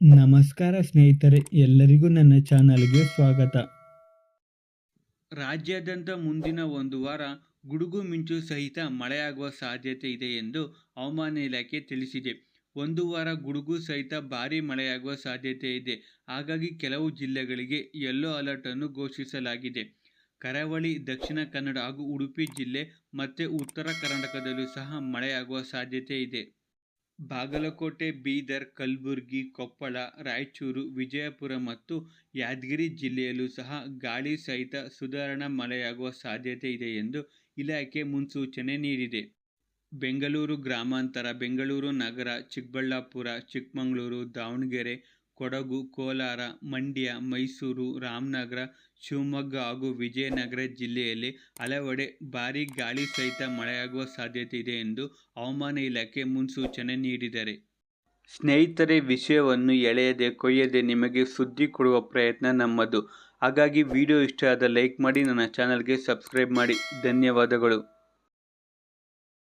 ನಮಸ್ಕಾರ ಸ್ನೇಹಿತರೆ, ಎಲ್ಲರಿಗೂ ನನ್ನ ಚಾನಲ್ಗೆ ಸ್ವಾಗತ. ರಾಜ್ಯಾದ್ಯಂತ ಮುಂದಿನ ಒಂದು ವಾರ ಗುಡುಗು ಮಿಂಚು ಸಹಿತ ಮಳೆಯಾಗುವ ಸಾಧ್ಯತೆ ಇದೆ ಎಂದು ಹವಾಮಾನ ಇಲಾಖೆ ತಿಳಿಸಿದೆ. ಒಂದು ವಾರ ಗುಡುಗು ಸಹಿತ ಭಾರೀ ಮಳೆಯಾಗುವ ಸಾಧ್ಯತೆ ಇದೆ. ಹಾಗಾಗಿ ಕೆಲವು ಜಿಲ್ಲೆಗಳಿಗೆ ಯೆಲ್ಲೋ ಅಲರ್ಟ್ ಅನ್ನು ಘೋಷಿಸಲಾಗಿದೆ. ಕರಾವಳಿ, ದಕ್ಷಿಣ ಕನ್ನಡ ಹಾಗೂ ಉಡುಪಿ ಜಿಲ್ಲೆ ಮತ್ತು ಉತ್ತರ ಕರ್ನಾಟಕದಲ್ಲೂ ಸಹ ಮಳೆಯಾಗುವ ಸಾಧ್ಯತೆ ಇದೆ. ಬಾಗಲಕೋಟೆ, ಬೀದರ್, ಕಲಬುರಗಿ, ಕೊಪ್ಪಳ, ರಾಯಚೂರು, ವಿಜಯಪುರ ಮತ್ತು ಯಾದಗಿರಿ ಜಿಲ್ಲೆಯಲ್ಲೂ ಸಹ ಗಾಳಿ ಸಹಿತ ಸುಧಾರಣಾ ಮಳೆಯಾಗುವ ಸಾಧ್ಯತೆ ಇದೆ ಎಂದು ಇಲಾಖೆ ಮುನ್ಸೂಚನೆ ನೀಡಿದೆ. ಬೆಂಗಳೂರು ಗ್ರಾಮಾಂತರ, ಬೆಂಗಳೂರು ನಗರ, ಚಿಕ್ಕಬಳ್ಳಾಪುರ, ಚಿಕ್ಕಮಗಳೂರು, ದಾವಣಗೆರೆ ಕೊಡಗು, ಕೋಲಾರ, ಮಂಡ್ಯ, ಮೈಸೂರು, ರಾಮನಗರ, ಶಿವಮೊಗ್ಗ ಹಾಗೂ ವಿಜಯನಗರ ಜಿಲ್ಲೆಯಲ್ಲಿ ಹಲವೆಡೆ ಭಾರೀ ಗಾಳಿ ಸಹಿತ ಮಳೆಯಾಗುವ ಸಾಧ್ಯತೆ ಇದೆ ಎಂದು ಹವಾಮಾನ ಇಲಾಖೆ ಮುನ್ಸೂಚನೆ ನೀಡಿದರೆ ಸ್ನೇಹಿತರೆ, ವಿಷಯವನ್ನು ಎಳೆಯದೆ ಕೊಯ್ಯದೆ ನಿಮಗೆ ಸುದ್ದಿ ಕೊಡುವ ಪ್ರಯತ್ನ ನಮ್ಮದು. ಹಾಗಾಗಿ ವಿಡಿಯೋ ಇಷ್ಟ ಆದ ಲೈಕ್ ಮಾಡಿ, ನನ್ನ ಚಾನಲ್ಗೆ ಸಬ್ಸ್ಕ್ರೈಬ್ ಮಾಡಿ. ಧನ್ಯವಾದಗಳು.